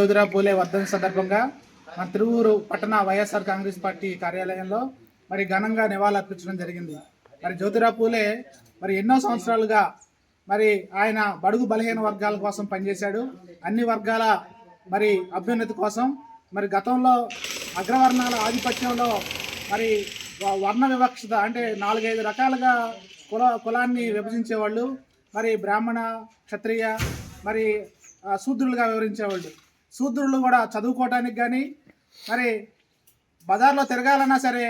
జ్యోతిరా పూలే వర్ధన సందర్భంగా మన తిరువూరు పట్టణ వైఎస్ఆర్ కాంగ్రెస్ పార్టీ కార్యాలయంలో మరి ఘనంగా నివాళులర్పించడం జరిగింది. మరి జ్యోతిరా పూలే మరి ఎన్నో సంవత్సరాలుగా మరి ఆయన బడుగు బలహీన వర్గాల కోసం పనిచేశాడు. అన్ని వర్గాల మరి అభ్యున్నతి కోసం మరి గతంలో అగ్రవర్ణాల ఆధిపత్యంలో మరి వర్ణ వివక్షత అంటే నాలుగైదు రకాలుగా కుల కులాన్ని విభజించేవాళ్ళు మరి బ్రాహ్మణ క్షత్రియ మరి శూద్రులుగా వివరించేవాళ్ళు. శూద్రులు కూడా చదువుకోవడానికి కానీ మరి బజార్లో తిరగాలన్నా సరే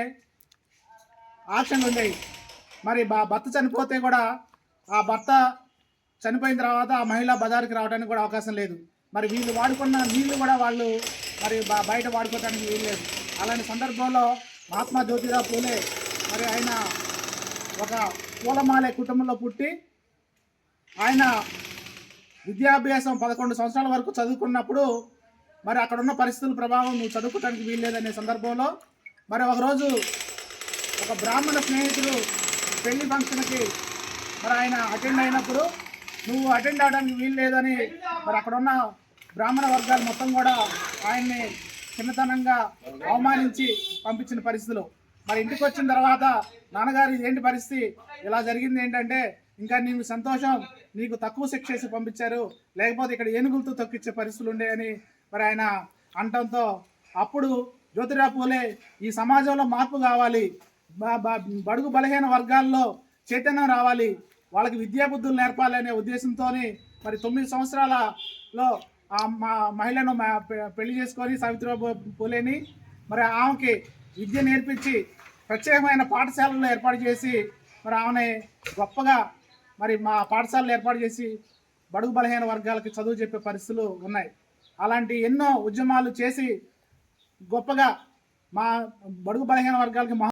ఆప్షన్లు ఉండేవి. మరి బా భర్త చనిపోతే కూడా ఆ భర్త చనిపోయిన తర్వాత ఆ మహిళ బజార్కి రావడానికి కూడా అవకాశం లేదు. మరి వీళ్ళు వాడుకున్న నీళ్ళు కూడా వాళ్ళు మరి బయట వాడుకోవడానికి వీలు లేదు. అలాంటి సందర్భంలో మహాత్మా జ్యోతిరావు పూలే మరి ఆయన ఒక పూలమాలే కుటుంబంలో పుట్టి ఆయన విద్యాభ్యాసం పదకొండు సంవత్సరాల వరకు చదువుకున్నప్పుడు మరి అక్కడ ఉన్న పరిస్థితుల ప్రభావం నువ్వు చదువుకోవడానికి వీల్లేదనే సందర్భంలో మరి ఒకరోజు ఒక బ్రాహ్మణ స్నేహితుడు పెళ్ళి ఫంక్షన్కి మరి ఆయన అటెండ్ అయినప్పుడు నువ్వు అటెండ్ అవడానికి వీలు లేదని మరి అక్కడ ఉన్న బ్రాహ్మణ వర్గాలు మొత్తం కూడా ఆయన్ని చిన్నతనంగా అవమానించి పంపించిన పరిస్థితులు. మరి ఇంటికి వచ్చిన తర్వాత నాన్నగారు ఏంటి పరిస్థితి? ఇలా జరిగింది ఏంటంటే ఇంకా నీకు సంతోషం. నీకు తక్కువ శిక్ష వేసి పంపించారు. లేకపోతే ఇక్కడ ఏనుగులతో తొక్కిచ్చే పరిస్థితులు ఉండేయని మరి ఆయన అంటంతో అప్పుడు జ్యోతిరావు పూలే ఈ సమాజంలో మార్పు కావాలి. బడుగు బలహీన వర్గాల్లో చైతన్యం రావాలి. వాళ్ళకి విద్యాబుద్ధులు నేర్పాలి అనే ఉద్దేశంతో మరి తొమ్మిది సంవత్సరాలలో ఆ మా మహిళను మా- పెళ్ళి చేసుకొని సావిత్రిబాబు పూలేని మరి ఆమెకి విద్య నేర్పించి ప్రత్యేకమైన పాఠశాలలు ఏర్పాటు చేసి మరి ఆమె గొప్పగా మరి మా పాఠశాలలు ఏర్పాటు చేసి బడుగు బలహీన వర్గాలకి చదువు చెప్పే పరిస్థితులు ఉన్నాయి. అలాంటి ఎన్నో ఉద్యమాలు చేసి గొప్పగా మా బడుగు బలహీన వర్గాలకి